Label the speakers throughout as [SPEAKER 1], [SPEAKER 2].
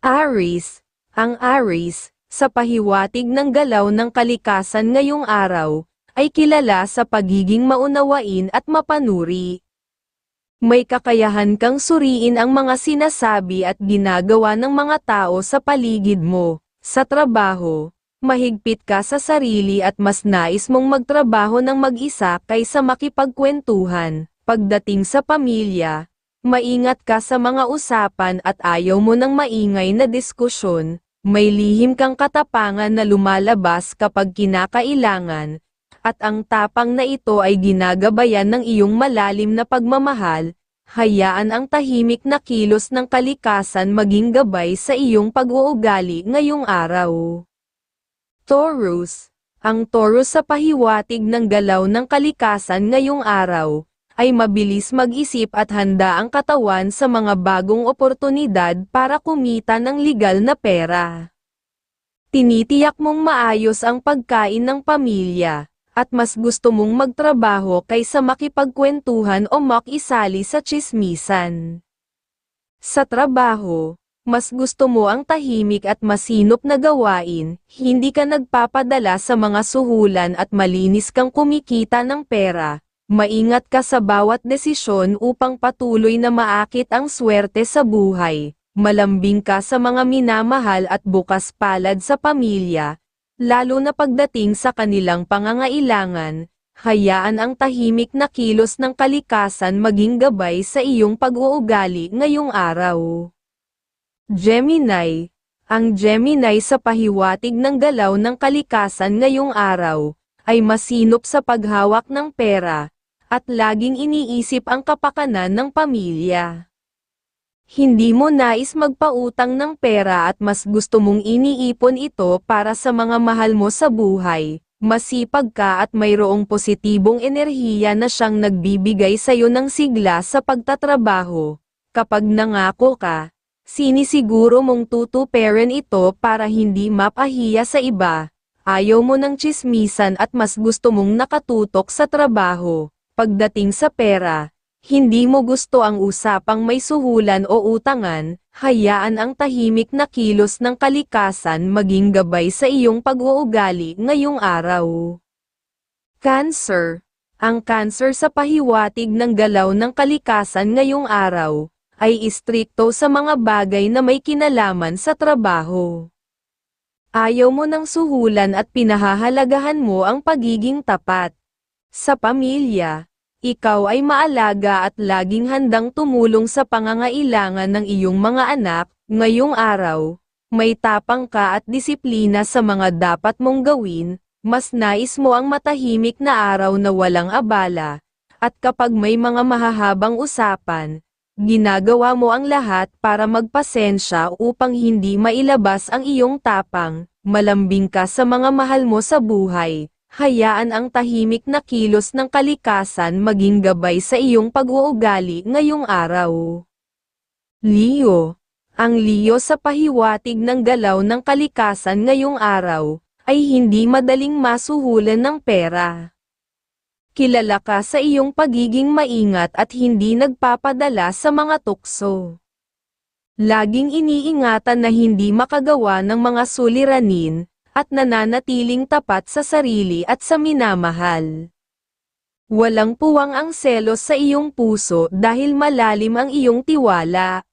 [SPEAKER 1] Aries, ang Aries, sa pahiwatig ng galaw ng kalikasan ngayong araw, ay kilala sa pagiging maunawain at mapanuri. May kakayahan kang suriin ang mga sinasabi at ginagawa ng mga tao sa paligid mo, sa trabaho, mahigpit ka sa sarili at mas nais mong magtrabaho ng mag-isa kaysa makipagkwentuhan, pagdating sa pamilya, maingat ka sa mga usapan at ayaw mo ng maingay na diskusyon, may lihim kang katapangan na lumalabas kapag kinakailangan, at ang tapang na ito ay ginagabayan ng iyong malalim na pagmamahal, hayaan ang tahimik na kilos ng kalikasan maging gabay sa iyong pag-uugali ngayong araw. Taurus. Ang Taurus sa pahiwatig ng galaw ng kalikasan ngayong araw, ay mabilis mag-isip at handa ang katawan sa mga bagong oportunidad para kumita ng legal na pera. Tinitiyak mong maayos ang pagkain ng pamilya, at mas gusto mong magtrabaho kaysa makipagkwentuhan o makisali sa chismisan. Sa trabaho, mas gusto mo ang tahimik at masinop na gawain, hindi ka nagpapadala sa mga suhulan at malinis kang kumikita ng pera. Maingat ka sa bawat desisyon upang patuloy na maakit ang swerte sa buhay. Malambing ka sa mga minamahal at bukas palad sa pamilya, lalo na pagdating sa kanilang pangangailangan, hayaan ang tahimik na kilos ng kalikasan maging gabay sa iyong pag-uugali ngayong araw. Gemini Ang Gemini sa pahiwatig ng galaw ng kalikasan ngayong araw, ay masinop sa paghawak ng pera, at laging iniisip ang kapakanan ng pamilya. Hindi mo nais magpautang ng pera at mas gusto mong iniipon ito para sa mga mahal mo sa buhay. Masipag ka at mayroong positibong enerhiya na siyang nagbibigay sa iyo ng sigla sa pagtatrabaho. Kapag nangako ka, sinisiguro mong tutuperan ito para hindi mapahiya sa iba. Ayaw mo ng chismisan at mas gusto mong nakatutok sa trabaho. Pagdating sa pera, hindi mo gusto ang usapang may suhulan o utangan, hayaan ang tahimik na kilos ng kalikasan maging gabay sa iyong pag-uugali ngayong araw. Cancer Ang cancer sa pahiwatig ng galaw ng kalikasan ngayong araw, ay istrikto sa mga bagay na may kinalaman sa trabaho. Ayaw mo ng suhulan at pinahahalagahan mo ang pagiging tapat. Sa pamilya, ikaw ay maalaga at laging handang tumulong sa pangangailangan ng iyong mga anak, ngayong araw, may tapang ka at disiplina sa mga dapat mong gawin, mas nais mo ang matahimik na araw na walang abala, at kapag may mga mahahabang usapan, ginagawa mo ang lahat para magpasensya upang hindi mailabas ang iyong tapang, malambing ka sa mga mahal mo sa buhay hayaan ang tahimik na kilos ng kalikasan maging gabay sa iyong pag-uugali ngayong araw. Leo Ang Leo sa pahiwatig ng galaw ng kalikasan ngayong araw, ay hindi madaling masuhulan ng pera. Kilala ka sa iyong pagiging maingat at hindi nagpapadala sa mga tukso. Laging iniingatan na hindi makagawa ng mga suliranin, at nananatiling tapat sa sarili at sa minamahal. Walang puwang ang selos sa iyong puso dahil malalim ang iyong tiwala.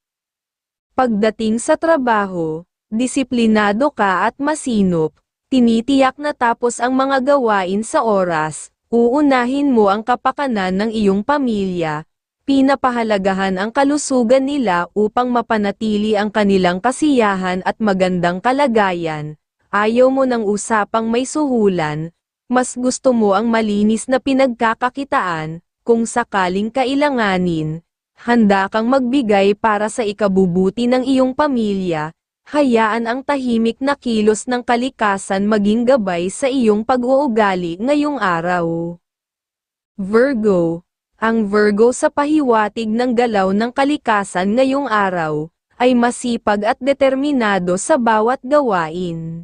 [SPEAKER 1] Pagdating sa trabaho, disiplinado ka at masinop, tinitiyak na tapos ang mga gawain sa oras, uunahin mo ang kapakanan ng iyong pamilya, pinapahalagahan ang kalusugan nila upang mapanatili ang kanilang kasiyahan at magandang kalagayan, ayaw mo ng usapang may suhulan, mas gusto mo ang malinis na pinagkakakitaan, kung sakaling kailanganin, handa kang magbigay para sa ikabubuti ng iyong pamilya, hayaan ang tahimik na kilos ng kalikasan maging gabay sa iyong pag-uugali ngayong araw. Virgo Ang Virgo sa pahiwatig ng galaw ng kalikasan ngayong araw, ay masipag at determinado sa bawat gawain.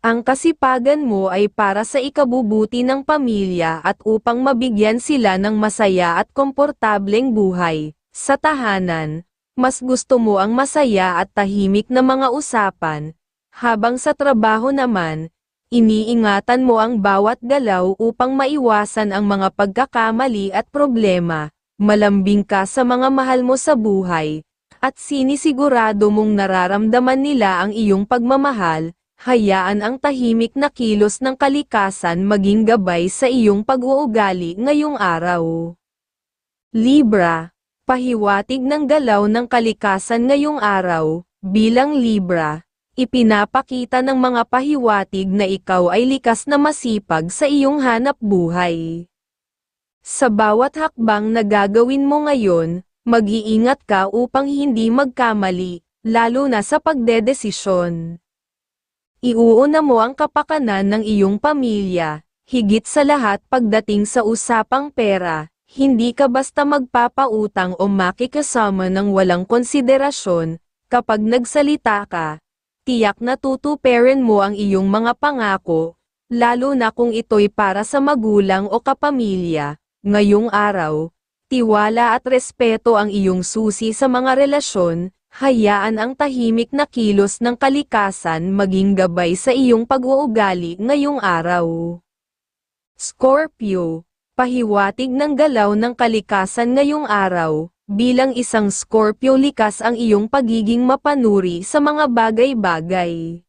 [SPEAKER 1] Ang kasipagan mo ay para sa ikabubuti ng pamilya at upang mabigyan sila ng masaya at komportableng buhay. Sa tahanan, Mas gusto mo ang masaya at tahimik na mga usapan, habang sa trabaho naman, iniingatan mo ang bawat galaw upang maiwasan ang mga pagkakamali at problema, malambing ka sa mga mahal mo sa buhay, at sinisigurado mong nararamdaman nila ang iyong pagmamahal, hayaan ang tahimik na kilos ng kalikasan maging gabay sa iyong pag-uugali ngayong araw. Libra, pahiwatig ng galaw ng kalikasan ngayong araw, bilang Libra, ipinapakita ng mga pahiwatig na ikaw ay likas na masipag sa iyong hanap buhay. Sa bawat hakbang na gagawin mo ngayon, mag-iingat ka upang hindi magkamali, lalo na sa pagdedesisyon. Iuuna mo ang kapakanan ng iyong pamilya, higit sa lahat pagdating sa usapang pera, hindi ka basta magpapautang o makikasama ng walang konsiderasyon, kapag nagsalita ka, tiyak na tutuperin mo ang iyong mga pangako, lalo na kung ito'y para sa magulang o kapamilya, ngayong araw, tiwala at respeto ang iyong susi sa mga relasyon, hayaan ang tahimik na kilos ng kalikasan maging gabay sa iyong pag-uugali ngayong araw. Scorpio, pahiwatig ng galaw ng kalikasan ngayong araw, bilang isang Scorpio likas ang iyong pagiging mapanuri sa mga bagay-bagay.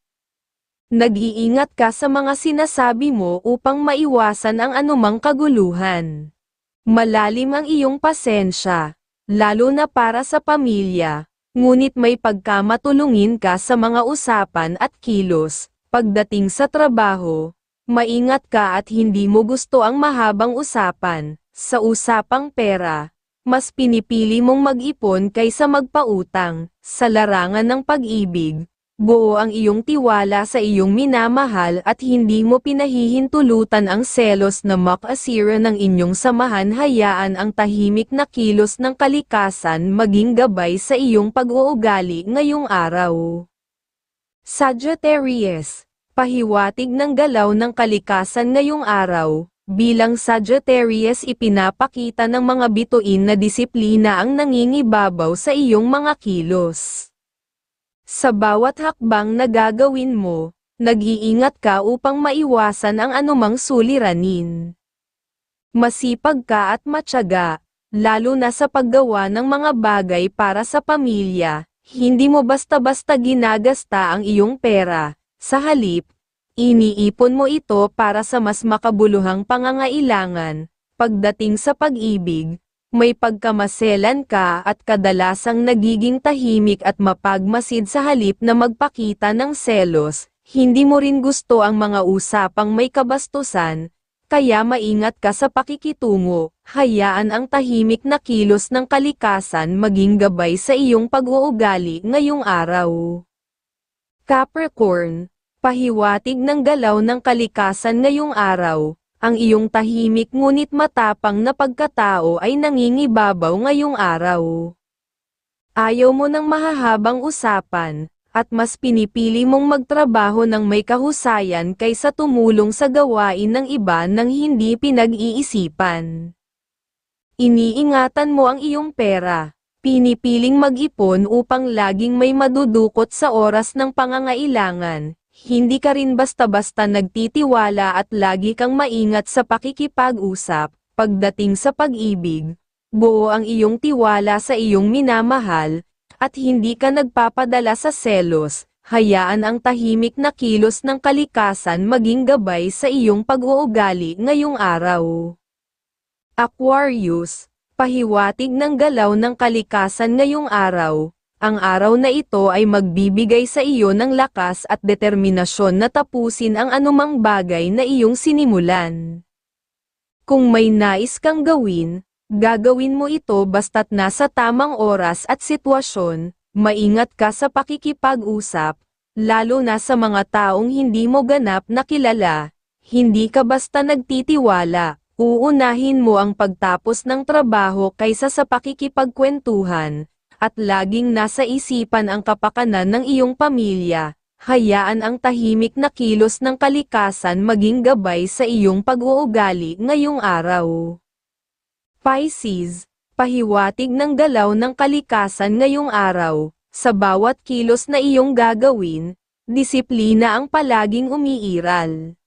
[SPEAKER 1] Nag-iingat ka sa mga sinasabi mo upang maiwasan ang anumang kaguluhan. Malalim ang iyong pasensya, lalo na para sa pamilya, ngunit may pagkamatulungin ka sa mga usapan at kilos, pagdating sa trabaho, maingat ka at hindi mo gusto ang mahabang usapan, sa usapang pera, mas pinipili mong mag-ipon kaysa magpautang, sa larangan ng pag-ibig, buo ang iyong tiwala sa iyong minamahal at hindi mo pinahihintulutan ang selos na makasira ng inyong samahan hayaan ang tahimik na kilos ng kalikasan maging gabay sa iyong pag-uugali ngayong araw. Sagittarius, pahiwatig ng galaw ng kalikasan ngayong araw, bilang Sagittarius ipinapakita ng mga bituin na disiplina ang nangingibabaw sa iyong mga kilos. Sa bawat hakbang na gagawin mo, nag-iingat ka upang maiwasan ang anumang suliranin. Masipag ka at matyaga, lalo na sa paggawa ng mga bagay para sa pamilya, hindi mo basta-basta ginagasta ang iyong pera, sa halip, iniipon mo ito para sa mas makabuluhang pangangailangan, pagdating sa pag-ibig, may pagkamaselan ka at kadalasang nagiging tahimik at mapagmasid sa halip na magpakita ng selos, hindi mo rin gusto ang mga usapang may kabastusan, kaya maingat ka sa pakikitungo, hayaan ang tahimik na kilos ng kalikasan maging gabay sa iyong pag-uugali ngayong araw. Capricorn, pahiwatig ng galaw ng kalikasan ngayong araw, ang iyong tahimik ngunit matapang na pagkatao ay nangingibabaw ngayong araw. Ayaw mo ng mahahabang usapan, at mas pinipili mong magtrabaho ng may kahusayan kaysa tumulong sa gawain ng iba nang hindi pinag-iisipan. Iniingatan mo ang iyong pera, pinipiling mag-ipon upang laging may madudukot sa oras ng pangangailangan, hindi ka rin basta-basta nagtitiwala at lagi kang maingat sa pakikipag-usap, pagdating sa pag-ibig, buo ang iyong tiwala sa iyong minamahal, at hindi ka nagpapadala sa selos, hayaan ang tahimik na kilos ng kalikasan maging gabay sa iyong pag-uugali ngayong araw. Aquarius, pahiwatig ng galaw ng kalikasan ngayong araw, ang araw na ito ay magbibigay sa iyo ng lakas at determinasyon na tapusin ang anumang bagay na iyong sinimulan. Kung may nais kang gawin, gagawin mo ito basta't nasa tamang oras at sitwasyon, maingat ka sa pakikipag-usap, lalo na sa mga taong hindi mo ganap na kilala, hindi ka basta nagtitiwala, uunahin mo ang pagtapos ng trabaho kaysa sa pakikipagkwentuhan, at laging nasa isipan ang kapakanan ng iyong pamilya, hayaan ang tahimik na kilos ng kalikasan maging gabay sa iyong pag-uugali ngayong araw. Pisces, Pahiwatig ng galaw ng kalikasan ngayong araw, sa bawat kilos na iyong gagawin, disiplina ang palaging umiiral.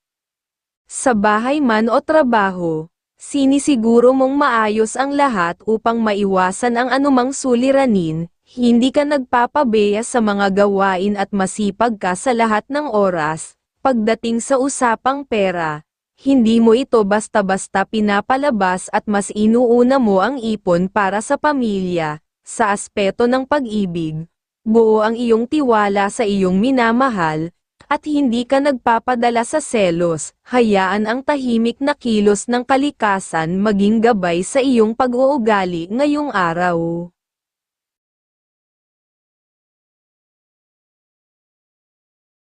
[SPEAKER 1] Sa bahay man o trabaho, sinisiguro mong maayos ang lahat upang maiwasan ang anumang suliranin, hindi ka nagpapabeya sa mga gawain at masipag ka sa lahat ng oras, pagdating sa usapang pera. Hindi mo ito basta-basta pinapalabas at mas inuuna mo ang ipon para sa pamilya, sa aspeto ng pag-ibig. Buo ang iyong tiwala sa iyong minamahal, at hindi ka nagpapadala sa selos, hayaan ang tahimik na kilos ng kalikasan maging gabay sa iyong pag-uugali ngayong araw.